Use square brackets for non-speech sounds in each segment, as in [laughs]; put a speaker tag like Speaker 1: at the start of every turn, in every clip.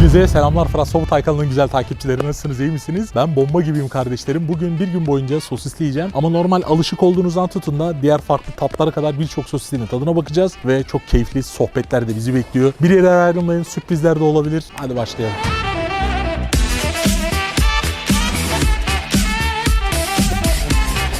Speaker 1: Hepinize selamlar Fırat Sobutay kanalının güzel takipçileri nasılsınız iyi misiniz? Ben bomba gibiyim kardeşlerim. Bugün bir gün boyunca sosisleyeceğim. Ama normal alışık olduğunuzdan tutun da diğer farklı tatlara kadar birçok sosislerin tadına bakacağız. Ve çok keyifli sohbetler de bizi bekliyor. Bir yere ayrılmayın sürprizler de olabilir. Hadi başlayalım.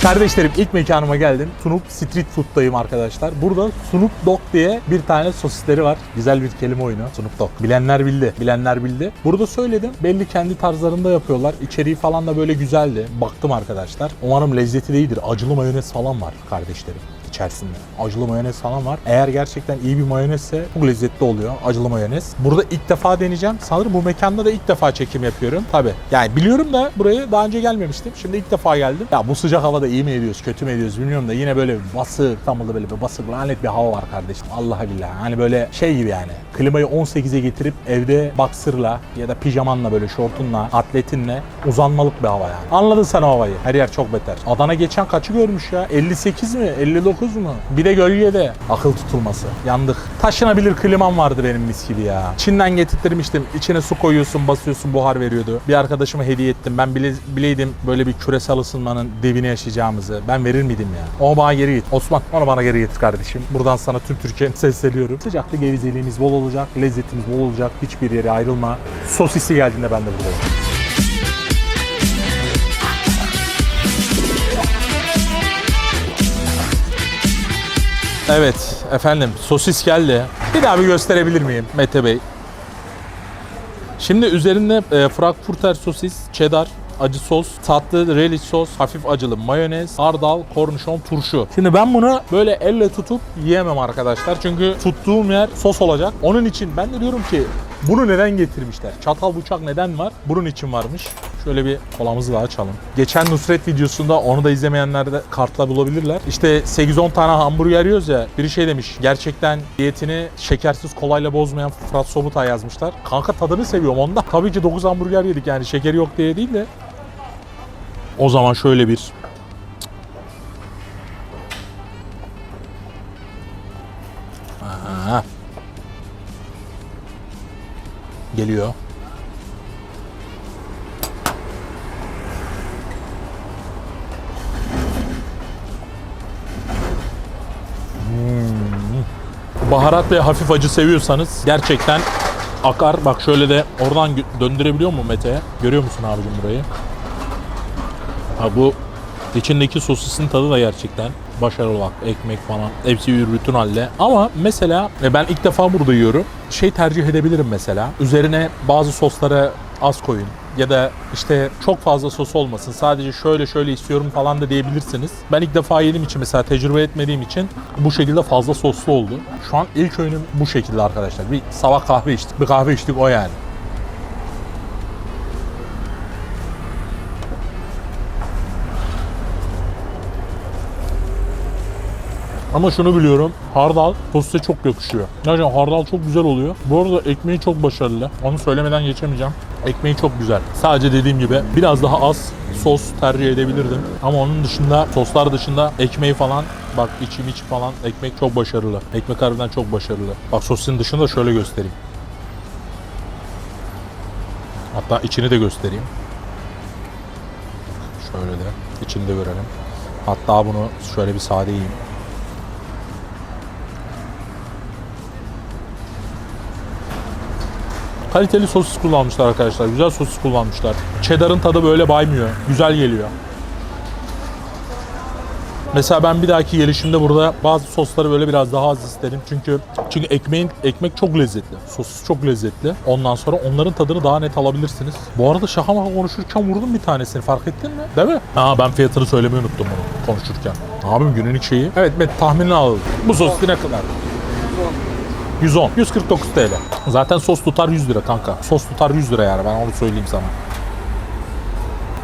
Speaker 1: Kardeşlerim ilk mekanıma geldim. Sunuk Street Food'dayım arkadaşlar. Burada Sunuk Dog diye bir tane sosisleri var. Güzel bir kelime oyunu. Sunuk Dog. Bilenler bildi. Bilenler bildi. Burada söyledim. Belli kendi tarzlarında yapıyorlar. İçeriği falan da böyle güzeldi. Baktım arkadaşlar. Umarım lezzeti de iyidir. Acılı mayonez falan var kardeşlerim içerisinde. Acılı mayonez falan var. Eğer gerçekten iyi bir mayonezse çok lezzetli oluyor acılı mayonez. Burada ilk defa deneyeceğim. Sanırım bu mekanda da ilk defa çekim yapıyorum. Tabi. Yani biliyorum da buraya daha önce gelmemiştim. Şimdi ilk defa geldim. Ya bu sıcak havada iyi mi ediyoruz, kötü mü ediyoruz bilmiyorum da yine böyle bir basık, İstanbul'da böyle bir basık, lanet bir hava var kardeşim. Allah billahi. Hani böyle şey gibi yani. Klimayı 18'e getirip evde boxer'la ya da pijamanla böyle şortunla, atletinle uzanmalık bir hava yani. Anladın sen o havayı. Her yer çok beter. Adana geçen kaçı görmüş ya? 58 mi? 59 mu? Bir de gölgede. Akıl tutulması. Yandık. Taşınabilir klimam vardı benim mis gibi ya. Çin'den getirtmiştim. İçine su koyuyorsun, basıyorsun, buhar veriyordu. Bir arkadaşıma hediye ettim. Ben bile, bileydim böyle bir küresel ısınmanın devini yaşayacağımızı. Ben verir miydim ya? O bana geri git. Osman onu bana geri getir kardeşim. Buradan sana tüm Türkiye'ye sesleniyorum. Sıcaklı gevizeliğimiz bol olacak. Lezzetimiz bol olacak. Hiçbir yere ayrılma. Sosisi geldiğinde ben de buradayım. Evet efendim sosis geldi. Bir daha bir gösterebilir miyim Mete Bey? Şimdi üzerinde e, Frankfurter sosis, cheddar, acı sos, tatlı relish sos, hafif acılı mayonez, hardal, kornişon, turşu. Şimdi ben bunu böyle elle tutup yiyemem arkadaşlar. Çünkü tuttuğum yer sos olacak. Onun için ben de diyorum ki bunu neden getirmişler? Çatal bıçak neden var? Bunun için varmış. Şöyle bir kolamızı da açalım. Geçen Nusret videosunda onu da izlemeyenler de kartla bulabilirler. İşte 8-10 tane hamburger yiyoruz ya. Biri şey demiş. Gerçekten diyetini şekersiz kolayla bozmayan Fırat Sobutay yazmışlar. Kanka tadını seviyorum onda. Tabii ki 9 hamburger yedik yani şekeri yok diye değil de. O zaman şöyle bir. Geliyor. Baharat ve hafif acı seviyorsanız gerçekten akar. Bak şöyle de oradan döndürebiliyor mu Mete? Görüyor musun abicim burayı? Ha bu içindeki sosisin tadı da gerçekten başarılı bak ekmek falan hepsi bir bütün halde. Ama mesela e, ben ilk defa burada yiyorum. Şey tercih edebilirim mesela. Üzerine bazı soslara az koyun ya da işte çok fazla sos olmasın. Sadece şöyle şöyle istiyorum falan da diyebilirsiniz. Ben ilk defa yediğim için mesela tecrübe etmediğim için bu şekilde fazla soslu oldu. Şu an ilk öğünüm bu şekilde arkadaşlar. Bir sabah kahve içtik. Bir kahve içtik o yani. Ama şunu biliyorum. Hardal sosise çok yakışıyor. Gerçekten hardal çok güzel oluyor. Bu arada ekmeği çok başarılı. Onu söylemeden geçemeyeceğim. Ekmeği çok güzel. Sadece dediğim gibi biraz daha az sos tercih edebilirdim. Ama onun dışında soslar dışında ekmeği falan bak içim içi falan ekmek çok başarılı. Ekmek harbiden çok başarılı. Bak sosisin dışında şöyle göstereyim. Hatta içini de göstereyim. Şöyle de içini de görelim. Hatta bunu şöyle bir sade yiyeyim. Kaliteli sosis kullanmışlar arkadaşlar. Güzel sosis kullanmışlar. Cheddar'ın tadı böyle baymıyor. Güzel geliyor. Mesela ben bir dahaki gelişimde burada bazı sosları böyle biraz daha az isterim. Çünkü çünkü ekmeğin ekmek çok lezzetli. Sosis çok lezzetli. Ondan sonra onların tadını daha net alabilirsiniz. Bu arada şaka maka konuşurken vurdum bir tanesini fark ettin mi? Değil mi? Ha ben fiyatını söylemeyi unuttum bunu konuşurken. Abim günün şeyi. Evet Met tahminini alalım. Bu sosis ne kadar? 110. 149 TL. Zaten sos tutar 100 lira kanka. Sos tutar 100 lira yani ben onu söyleyeyim sana.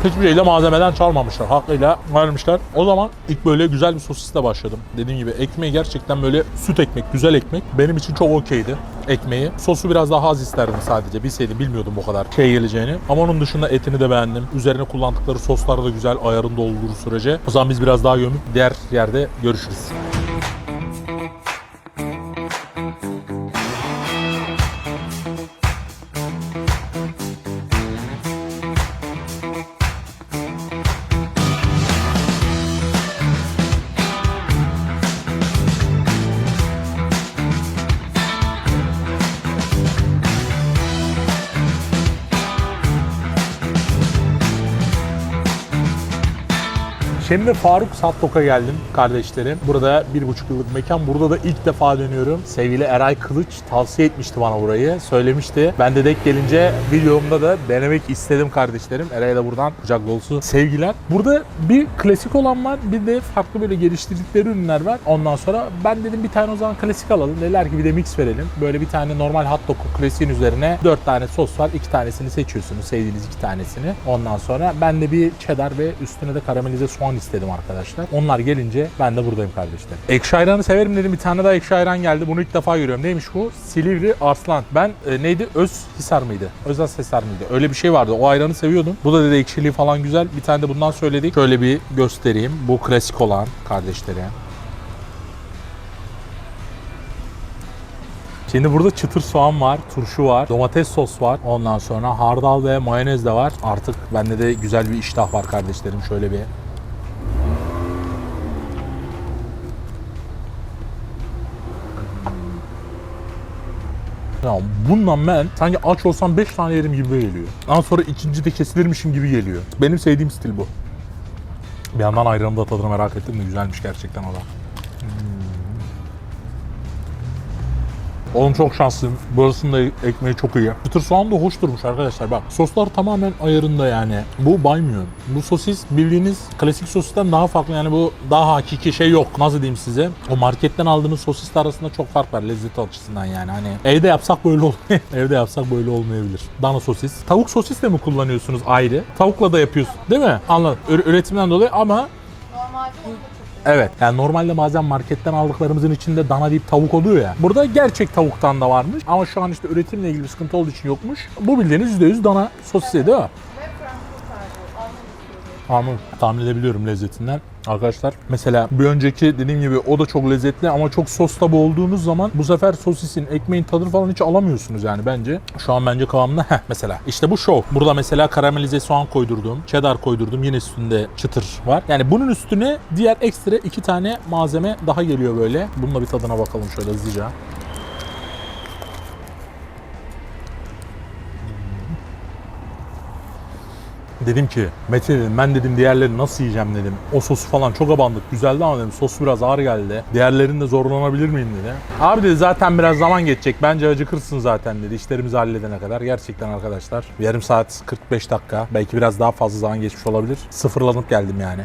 Speaker 1: Hiçbir şeyle malzemeden çalmamışlar. Hakkıyla vermişler. O zaman ilk böyle güzel bir sosisle başladım. Dediğim gibi ekmeği gerçekten böyle süt ekmek, güzel ekmek. Benim için çok okeydi ekmeği. Sosu biraz daha az isterdim sadece. Bilseydim bilmiyordum bu kadar şey geleceğini. Ama onun dışında etini de beğendim. Üzerine kullandıkları soslar da güzel ayarında olduğu sürece. O zaman biz biraz daha gömüp diğer yerde görüşürüz. Şimdi Faruk Sattok'a geldim kardeşlerim. Burada bir buçuk yıllık mekan. Burada da ilk defa dönüyorum. Sevgili Eray Kılıç tavsiye etmişti bana burayı. Söylemişti. Ben de denk gelince videomda da denemek istedim kardeşlerim. Eray'a da buradan kucak dolusu sevgiler. Burada bir klasik olan var. Bir de farklı böyle geliştirdikleri ürünler var. Ondan sonra ben dedim bir tane o zaman klasik alalım. Dediler ki bir de mix verelim. Böyle bir tane normal hot dog klasiğin üzerine 4 tane sos var. 2 tanesini seçiyorsunuz. Sevdiğiniz iki tanesini. Ondan sonra ben de bir cheddar ve üstüne de karamelize soğan istedim arkadaşlar. Onlar gelince ben de buradayım kardeşler. Ekşi ayranı severim dedim. Bir tane daha ekşi ayran geldi. Bunu ilk defa görüyorum. Neymiş bu? Silivri Arslan. Ben e, neydi? Özhisar mıydı? Özhisar mıydı? Öyle bir şey vardı. O ayranı seviyordum. Bu da dedi ekşiliği falan güzel. Bir tane de bundan söyledik. Şöyle bir göstereyim. Bu klasik olan kardeşlerim. Şimdi burada çıtır soğan var, turşu var, domates sos var. Ondan sonra hardal ve mayonez de var. Artık bende de güzel bir iştah var kardeşlerim. Şöyle bir Ya bundan ben sanki aç olsam 5 tane yerim gibi geliyor. Ondan sonra ikinci de kesilirmişim gibi geliyor. Benim sevdiğim stil bu. Bir yandan ayranın da tadını merak ettim de güzelmiş gerçekten o da. Oğlum çok şanslıyım. Burasının da ekmeği çok iyi. Çıtır soğan da hoş durmuş arkadaşlar. Bak soslar tamamen ayarında yani. Bu baymıyor. Bu sosis bildiğiniz klasik sosisten daha farklı. Yani bu daha hakiki şey yok. Nasıl diyeyim size? O marketten aldığınız sosisler arasında çok fark var lezzet açısından yani. Hani evde yapsak böyle ol [laughs] evde yapsak böyle olmayabilir. Dana sosis. Tavuk sosis de mi kullanıyorsunuz ayrı? Tavukla da yapıyorsun. Değil mi? Anladım. Ür- üretimden dolayı ama
Speaker 2: Normalde
Speaker 1: Evet. Yani normalde bazen marketten aldıklarımızın içinde dana deyip tavuk oluyor ya. Burada gerçek tavuktan da varmış. Ama şu an işte üretimle ilgili bir sıkıntı olduğu için yokmuş. Bu bildiğiniz %100 dana sosisi değil mi? Ama tahmin edebiliyorum lezzetinden. Arkadaşlar mesela bir önceki dediğim gibi o da çok lezzetli ama çok sos tabi olduğunuz zaman bu sefer sosisin, ekmeğin tadını falan hiç alamıyorsunuz yani bence. Şu an bence kıvamında heh mesela. işte bu şov. Burada mesela karamelize soğan koydurdum, cheddar koydurdum. Yine üstünde çıtır var. Yani bunun üstüne diğer ekstra iki tane malzeme daha geliyor böyle. Bununla bir tadına bakalım şöyle hızlıca. Dedim ki Mete dedim ben dedim diğerlerini nasıl yiyeceğim dedim. O sosu falan çok abandık güzeldi ama dedim sos biraz ağır geldi. Diğerlerinde zorlanabilir miyim dedi. Abi dedi zaten biraz zaman geçecek bence acıkırsın zaten dedi işlerimizi halledene kadar. Gerçekten arkadaşlar yarım saat 45 dakika belki biraz daha fazla zaman geçmiş olabilir. Sıfırlanıp geldim yani.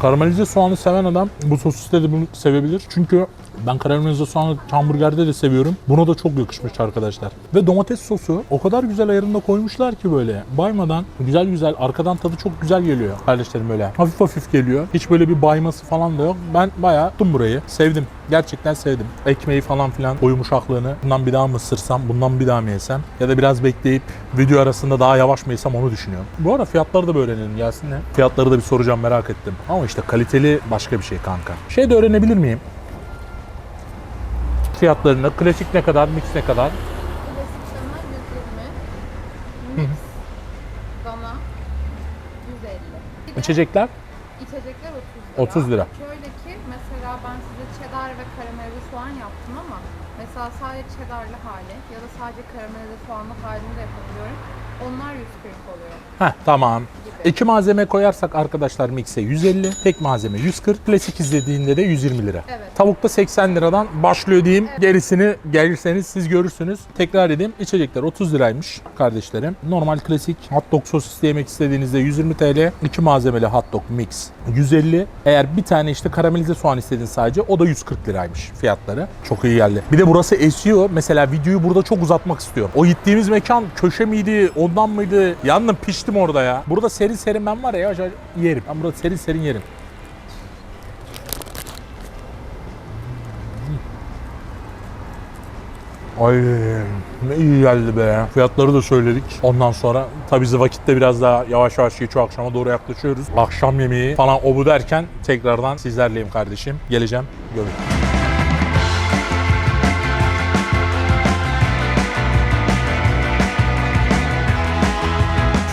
Speaker 1: Karamelize soğanı seven adam bu sosiste de bunu sevebilir. Çünkü ben karamelize soğanı hamburgerde de seviyorum. Buna da çok yakışmış arkadaşlar. Ve domates sosu o kadar güzel ayarında koymuşlar ki böyle. Baymadan güzel güzel arkadan tadı çok güzel geliyor. Kardeşlerim böyle hafif hafif geliyor. Hiç böyle bir bayması falan da yok. Ben bayağı tuttum burayı. Sevdim. Gerçekten sevdim. Ekmeği falan filan o yumuşaklığını. Bundan bir daha mı ısırsam, bundan bir daha mı yesem? Ya da biraz bekleyip video arasında daha yavaş mı yesem onu düşünüyorum. Bu arada fiyatları da bir öğrenelim gelsin ne? Fiyatları da bir soracağım merak ettim. Ama işte kaliteli başka bir şey kanka. Şey de öğrenebilir miyim? Fiyatlarını, klasik ne kadar, mix ne kadar?
Speaker 2: Klasik dana 120. Mix dana 150. Bir de
Speaker 1: İçecekler?
Speaker 2: içecekler 30 lira.
Speaker 1: 30 lira.
Speaker 2: Şöyle ki mesela ben size cheddar ve karamelize soğan yaptım ama mesela sadece cheddarlı hali ya da sadece karamelize soğanlı halini de yapabiliyorum. Onlar 140 oluyor.
Speaker 1: Heh tamam.
Speaker 2: Gibi.
Speaker 1: İki malzeme koyarsak arkadaşlar mikse 150, tek malzeme 140, klasik izlediğinde de 120 lira.
Speaker 2: Evet.
Speaker 1: Tavukta 80 liradan başlıyor diyeyim. Gerisini gelirseniz siz görürsünüz. Tekrar edeyim. İçecekler 30 liraymış kardeşlerim. Normal klasik hot dog sosis yemek istediğinizde 120 TL. iki malzemeli hot dog mix 150. Eğer bir tane işte karamelize soğan istediniz sadece o da 140 liraymış fiyatları. Çok iyi geldi. Bir de burası esiyor. Mesela videoyu burada çok uzatmak istiyorum. O gittiğimiz mekan köşe miydi, ondan mıydı? Yandım piştim orada ya. Burada serin serin ben var ya yavaş yavaş yerim. Ben burada serin serin yerim. Ay ne iyi geldi be. Fiyatları da söyledik. Ondan sonra tabii bizi vakitte biraz daha yavaş yavaş geçiyor. Akşama doğru yaklaşıyoruz. Akşam yemeği falan o bu derken tekrardan sizlerleyim kardeşim. Geleceğim. Görün.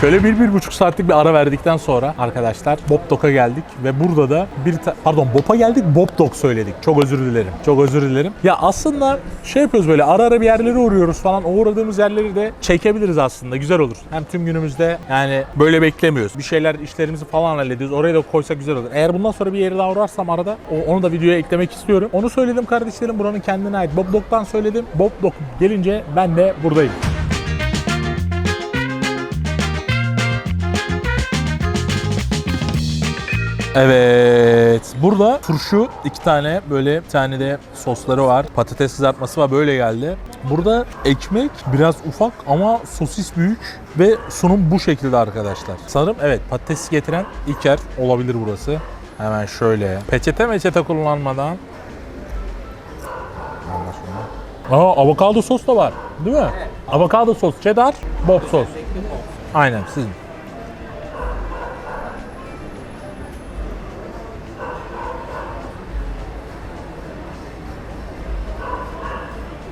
Speaker 1: Şöyle bir, bir buçuk saatlik bir ara verdikten sonra arkadaşlar Bob Dog'a geldik ve burada da bir pardon Bob'a geldik Bob Dog söyledik. Çok özür dilerim. Çok özür dilerim. Ya aslında şey yapıyoruz böyle ara ara bir yerlere uğruyoruz falan. O uğradığımız yerleri de çekebiliriz aslında. Güzel olur. Hem tüm günümüzde yani böyle beklemiyoruz. Bir şeyler işlerimizi falan hallediyoruz. Oraya da koysak güzel olur. Eğer bundan sonra bir yere daha uğrarsam arada onu da videoya eklemek istiyorum. Onu söyledim kardeşlerim. Buranın kendine ait. Bob Dog'dan söyledim. Bob Dog gelince ben de buradayım. Evet. Burada turşu iki tane böyle bir tane de sosları var. Patates kızartması var böyle geldi. Burada ekmek biraz ufak ama sosis büyük ve sunum bu şekilde arkadaşlar. Sanırım evet patates getiren ilk yer olabilir burası. Hemen şöyle. Peçete meçete kullanmadan. Aa avokado sos da var. Değil mi? Avokado sos, cheddar, bob sos. Aynen sizin.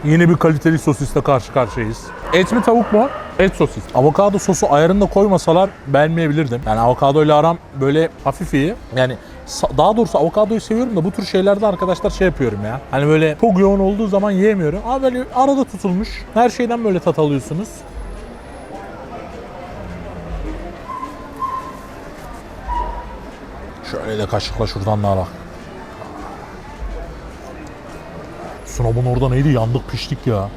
Speaker 1: Yine bir kaliteli sosisle karşı karşıyayız. Et mi tavuk mu? Et sosis. Avokado sosu ayarında koymasalar beğenmeyebilirdim. Yani avokado ile aram böyle hafif iyi. Yani daha doğrusu avokadoyu seviyorum da bu tür şeylerde arkadaşlar şey yapıyorum ya. Hani böyle çok yoğun olduğu zaman yiyemiyorum. Ama böyle arada tutulmuş. Her şeyden böyle tat alıyorsunuz. Şöyle de kaşıkla şuradan da alak. Sunobun orada neydi? Yandık piştik ya.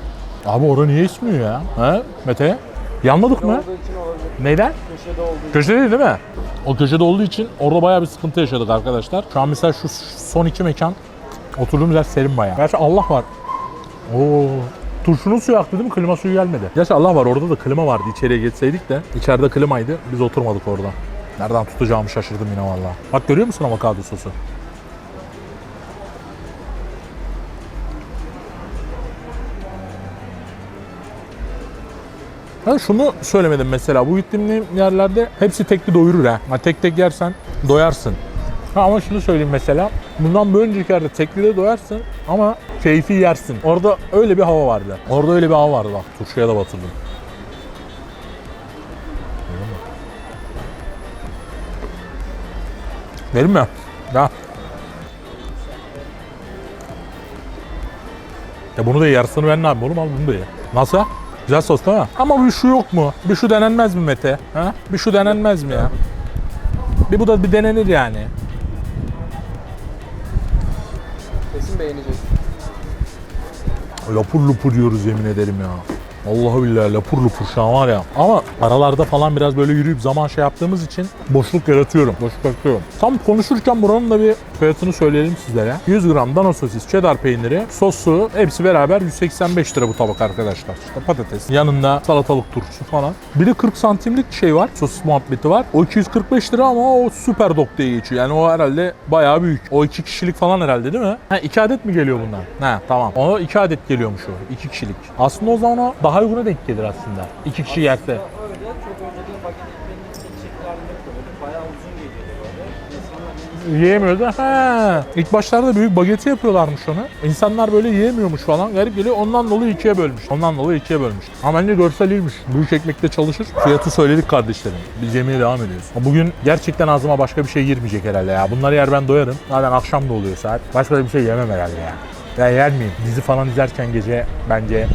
Speaker 1: Abi orada niye ismiyor ya? He Mete? Yanmadık mı? Neyden?
Speaker 3: Köşede olduğu
Speaker 1: Köşede değil mi? O köşede olduğu için orada bayağı bir sıkıntı yaşadık arkadaşlar. Şu an mesela şu son iki mekan oturduğumuz yer serin bayağı. Gerçi Allah var. Oo. Turşunun suyu aktı değil mi? Klima suyu gelmedi. Gerçi Allah var orada da klima vardı. İçeriye geçseydik de. içeride klimaydı. Biz oturmadık orada. Nereden tutacağımı şaşırdım yine vallahi. Bak görüyor musun avokado sosu? Ha şunu söylemedim mesela. Bu gittiğim yerlerde hepsi tekli doyurur ha. ha. Tek tek yersen doyarsın. Ha ama şunu söyleyeyim mesela. Bundan bir önceki yerde tekli de doyarsın ama keyfi yersin. Orada öyle bir hava vardı. Orada öyle bir hava vardı bak. Turşuya da batırdım. Verim mi? Ya. Ya bunu da ye, yarısını ben ne yapayım oğlum al bunu da ye. Nasıl? Güzel sos değil mi? Ama bir şu yok mu? Bir şu denenmez mi Mete? Ha? Bir şu denenmez mi ya? Bir bu da bir denenir yani.
Speaker 3: kesin beğenecek.
Speaker 1: Lapur lupur yiyoruz yemin ederim ya. Vallahi billahi lapur lupur şu an var ya. Ama aralarda falan biraz böyle yürüyüp zaman şey yaptığımız için boşluk yaratıyorum. Boşluk yaratıyorum. Tam konuşurken buranın da bir fiyatını söyleyelim sizlere. 100 gram dana sosis, cheddar peyniri, sosu hepsi beraber 185 lira bu tabak arkadaşlar. İşte patates, yanında salatalık turşusu falan. Bir de 40 santimlik şey var. Sosis muhabbeti var. O 245 lira ama o süper dok diye geçiyor. Yani o herhalde bayağı büyük. O iki kişilik falan herhalde değil mi? Ha iki adet mi geliyor bundan? Ha tamam. O iki adet geliyormuş o. iki kişilik. Aslında o zaman o daha uyguna denk gelir aslında. İki kişi yerse.
Speaker 3: Öyle çok önceden baget ekmeğinin tek şekli halinde koyuyorduk. Bayağı uzun geliyordu böyle. İnsanlar
Speaker 1: Yiyemiyordu. Ha. İlk başlarda büyük bageti yapıyorlarmış onu. İnsanlar böyle yiyemiyormuş falan. Garip geliyor. Ondan dolayı ikiye bölmüş. Ondan dolayı ikiye bölmüş. Ama bence görsel iyiymiş. Büyük ekmekte çalışır. Fiyatı söyledik kardeşlerim. Biz yemeye devam ediyoruz. Bugün gerçekten ağzıma başka bir şey girmeyecek herhalde ya. Bunları yer ben doyarım. Zaten akşam da oluyor saat. Başka da bir şey yemem herhalde ya. Ya yer miyim? Dizi falan izlerken gece bence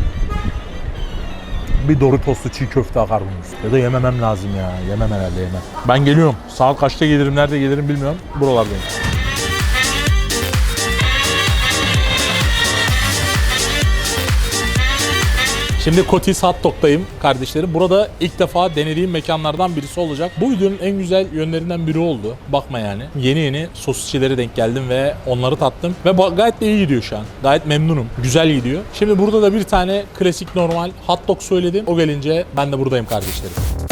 Speaker 1: bir Doritos'lu çiğ köfte akar bunun üstüne. Ya da yememem lazım ya. Yemem herhalde yemem. Ben geliyorum. Saat kaçta gelirim, nerede gelirim bilmiyorum. Buralardayım. Şimdi Kotis Hot Dog'dayım kardeşlerim. Burada ilk defa denediğim mekanlardan birisi olacak. Bu videonun en güzel yönlerinden biri oldu. Bakma yani. Yeni yeni sosisçilere denk geldim ve onları tattım. Ve gayet de iyi gidiyor şu an. Gayet memnunum. Güzel gidiyor. Şimdi burada da bir tane klasik normal hot dog söyledim. O gelince ben de buradayım kardeşlerim.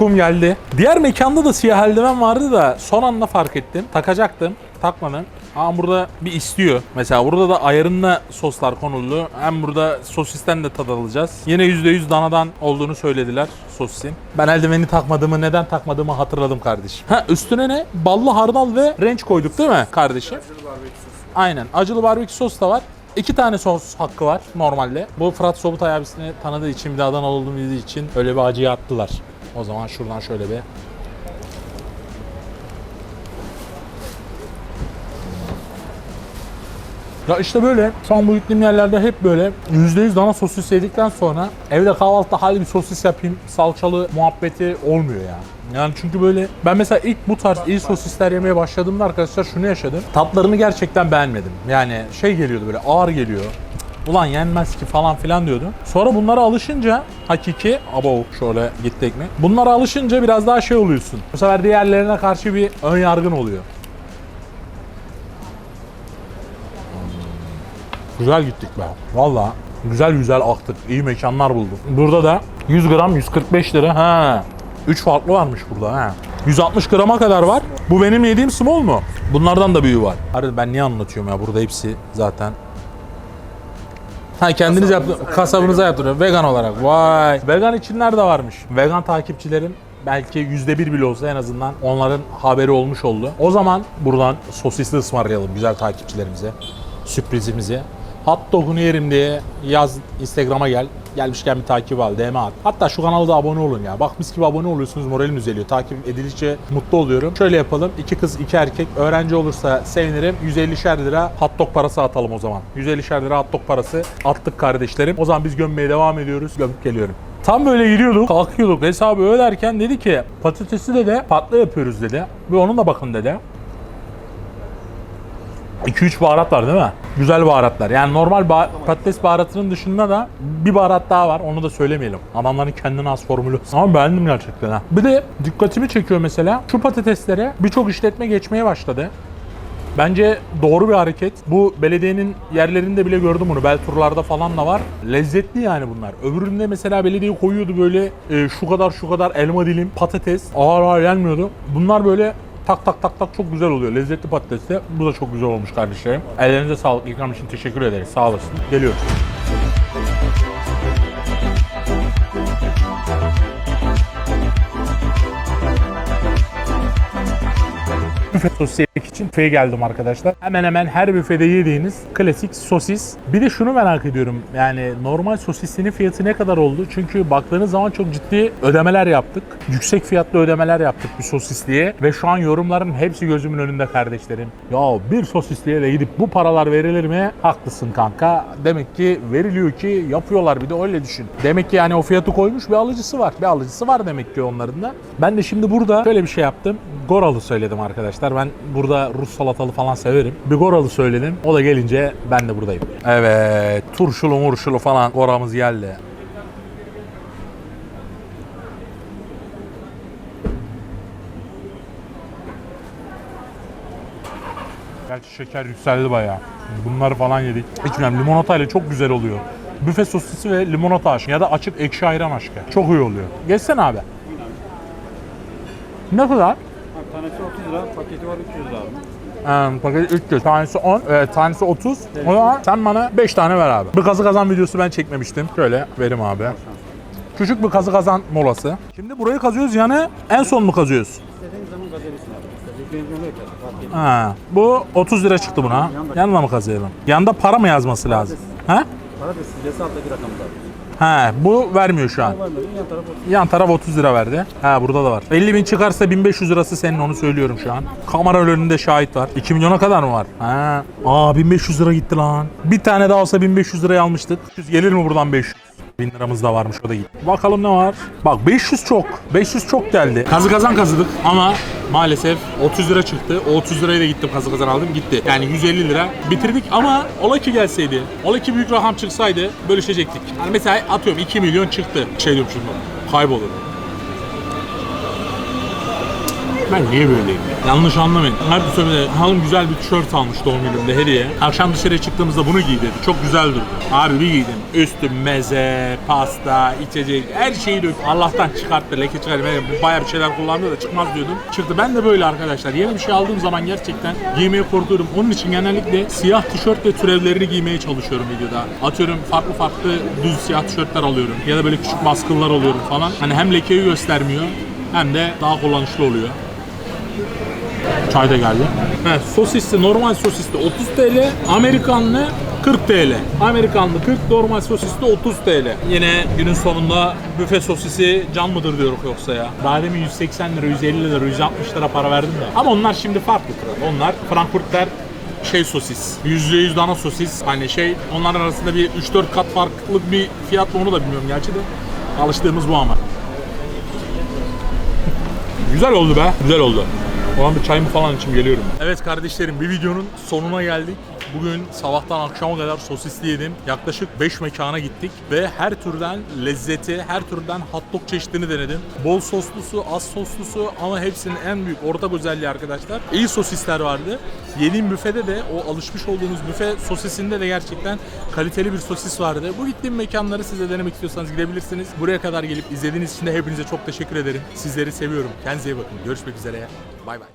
Speaker 1: Dog'um geldi. Diğer mekanda da siyah eldiven vardı da son anda fark ettim. Takacaktım. Takmadım. Ama burada bir istiyor. Mesela burada da ayarında soslar konuldu. Hem burada sosisten de tad alacağız. Yine %100 danadan olduğunu söylediler sosisin. Ben eldiveni takmadığımı, neden takmadığımı hatırladım kardeşim. Ha üstüne ne? Ballı hardal ve ranch koyduk değil mi kardeşim? Aynen. Acılı barbekü sos da var. İki tane sos hakkı var normalde. Bu Fırat Sobutay abisini tanıdığı için bir de Adanalı bildiği için öyle bir acıyı attılar. O zaman şuradan şöyle bir Ya işte böyle son bu gittiğim yerlerde hep böyle %100 dana sosis yedikten sonra evde kahvaltıda hadi bir sosis yapayım salçalı muhabbeti olmuyor ya. Yani çünkü böyle ben mesela ilk bu tarz iyi sosisler yemeye başladığımda arkadaşlar şunu yaşadım. Tatlarını gerçekten beğenmedim. Yani şey geliyordu böyle ağır geliyor. Ulan yenmez ki falan filan diyordu. Sonra bunlara alışınca hakiki abo şöyle gittik mi? Bunlara alışınca biraz daha şey oluyorsun. Bu sefer diğerlerine karşı bir ön yargın oluyor. Güzel gittik be. Valla güzel güzel aktık. İyi mekanlar bulduk. Burada da 100 gram 145 lira. Ha. 3 farklı varmış burada ha. 160 grama kadar var. Bu benim yediğim small mu? Bunlardan da büyüğü var. Hadi ben niye anlatıyorum ya? Burada hepsi zaten Ha kendiniz yaptı, kasabınıza yaptırıyor. Vegan olarak. Vay. Vegan içinler de varmış. Vegan takipçilerim belki yüzde bir bile olsa en azından onların haberi olmuş oldu. O zaman buradan sosisli ısmarlayalım güzel takipçilerimize. Sürprizimizi. Hot dog'unu yerim diye yaz Instagram'a gel. Gelmişken bir takip al, DM at. Hatta şu kanala da abone olun ya. Bak mis gibi abone oluyorsunuz moralim düzeliyor. Takip edildikçe mutlu oluyorum. Şöyle yapalım. iki kız iki erkek. Öğrenci olursa sevinirim. 150'şer lira hot dog parası atalım o zaman. 150'şer lira hot dog parası attık kardeşlerim. O zaman biz gömmeye devam ediyoruz. Gömüp geliyorum. Tam böyle gidiyorduk, kalkıyorduk. Hesabı öderken dedi ki patatesi de de patlı yapıyoruz dedi. Ve onun da bakın dedi. 2-3 baharat var değil mi? Güzel baharatlar. Yani normal ba- patates baharatının dışında da bir baharat daha var. Onu da söylemeyelim. Adamların kendine az formülü. Ama beğendim gerçekten ha. Bir de dikkatimi çekiyor mesela. Şu patateslere birçok işletme geçmeye başladı. Bence doğru bir hareket. Bu belediyenin yerlerinde bile gördüm bunu. Bel turlarda falan da var. Lezzetli yani bunlar. Öbüründe mesela belediye koyuyordu böyle e, şu kadar şu kadar elma dilim patates. Ağır ağır gelmiyordu. Bunlar böyle tak tak tak tak çok güzel oluyor. Lezzetli patates de. Bu da çok güzel olmuş kardeşlerim. Ellerinize sağlık. İkram için teşekkür ederiz. Sağ olasın. Geliyorum. Büfe sosis yemek için büfeye geldim arkadaşlar. Hemen hemen her büfede yediğiniz klasik sosis. Bir de şunu merak ediyorum. Yani normal sosisinin fiyatı ne kadar oldu? Çünkü baktığınız zaman çok ciddi ödemeler yaptık. Yüksek fiyatlı ödemeler yaptık bir sosisliğe. Ve şu an yorumların hepsi gözümün önünde kardeşlerim. Ya bir sosisliğe de gidip bu paralar verilir mi? Haklısın kanka. Demek ki veriliyor ki yapıyorlar bir de öyle düşün. Demek ki yani o fiyatı koymuş bir alıcısı var. Bir alıcısı var demek ki onların da. Ben de şimdi burada şöyle bir şey yaptım. Goralı söyledim arkadaşlar. Ben burada Rus salatalı falan severim. Bir Goralı söyledim. O da gelince ben de buradayım. Evet. Turşulu murşulu falan Goramız geldi. Gerçi şeker yükseldi bayağı. Bunları falan yedik. İçmem limonata ile çok güzel oluyor. Büfe sosisi ve limonata aşkı ya da açık ekşi ayran aşkı. Çok iyi oluyor. Geçsene abi. Ne kadar?
Speaker 3: Tanesi 30 lira, paketi var 300 lira abi.
Speaker 1: Ee, paket 300. Tanesi 10. Evet, tanesi 30. O zaman sen bana 5 tane ver abi. Bir kazı kazan videosu ben çekmemiştim. Şöyle verim abi. Küçük bir kazı kazan molası. Şimdi burayı kazıyoruz yani en son mu kazıyoruz?
Speaker 3: İstediğiniz zaman gazelisin abi.
Speaker 1: Ha, bu 30 lira çıktı buna. Yanına mı kazıyalım? Yanında para mı yazması lazım? Ha?
Speaker 3: Para da sizce alttaki rakamı
Speaker 1: Ha, bu vermiyor şu an.
Speaker 3: Yan taraf 30.
Speaker 1: Yan taraf 30 lira verdi. Ha burada da var. 50 bin çıkarsa 1500 lirası senin onu söylüyorum şu an. Kamera önünde şahit var. 2 milyona kadar mı var? Ha. Aa 1500 lira gitti lan. Bir tane daha olsa 1500 liraya almıştık. Gelir mi buradan 500? 1000 liramız da varmış o da gitti. Bakalım ne var? Bak 500 çok. 500 çok geldi. Kazı kazan kazıdık ama maalesef 30 lira çıktı. O 30 liraya da gittim kazı kazan aldım gitti. Yani 150 lira bitirdik ama ola ki gelseydi. Ola ki büyük rakam çıksaydı bölüşecektik. Yani mesela atıyorum 2 milyon çıktı. Şey diyorum şimdi kaybolur. Ben niye böyleyim? Yanlış anlamayın. Her bir söyledi. Hanım güzel bir tişört almış doğum günümde hediye. Akşam dışarıya çıktığımızda bunu giy dedi. Çok güzel durdu. Bir giydim. Üstüm meze, pasta, içecek her şeyi dök. Allah'tan çıkarttı. Leke çıkarttı. Ben bayağı bir şeyler kullandı da çıkmaz diyordum. Çıktı. Ben de böyle arkadaşlar. Yeni bir şey aldığım zaman gerçekten giymeye korkuyorum. Onun için genellikle siyah tişört ve türevlerini giymeye çalışıyorum videoda. Atıyorum farklı farklı düz siyah tişörtler alıyorum. Ya da böyle küçük baskılar alıyorum falan. Hani hem lekeyi göstermiyor hem de daha kullanışlı oluyor. Çay da geldi. He, sosisli, normal sosisli 30 TL, Amerikanlı 40 TL. Amerikanlı 40, normal sosisli 30 TL. Yine günün sonunda büfe sosisi can mıdır diyoruz yoksa ya. Daha demin 180 lira, 150 lira, 160 lira para verdim de. Ama onlar şimdi farklı kral. Onlar Frankfurtler şey sosis. %100 dana sosis. Hani şey onların arasında bir 3-4 kat farklılık bir fiyat mı onu da bilmiyorum gerçi de. Alıştığımız bu ama. Güzel oldu be. Güzel oldu. O an bir çayımı falan içim geliyorum. Evet kardeşlerim bir videonun sonuna geldik. Bugün sabahtan akşama kadar sosisli yedim. Yaklaşık 5 mekana gittik ve her türden lezzeti, her türden hot dog çeşidini denedim. Bol soslusu, az soslusu ama hepsinin en büyük ortak özelliği arkadaşlar. iyi sosisler vardı. Yediğim büfede de o alışmış olduğunuz büfe sosisinde de gerçekten kaliteli bir sosis vardı. Bu gittiğim mekanları siz de denemek istiyorsanız gidebilirsiniz. Buraya kadar gelip izlediğiniz için de hepinize çok teşekkür ederim. Sizleri seviyorum. Kendinize iyi bakın. Görüşmek üzere. Bay bay.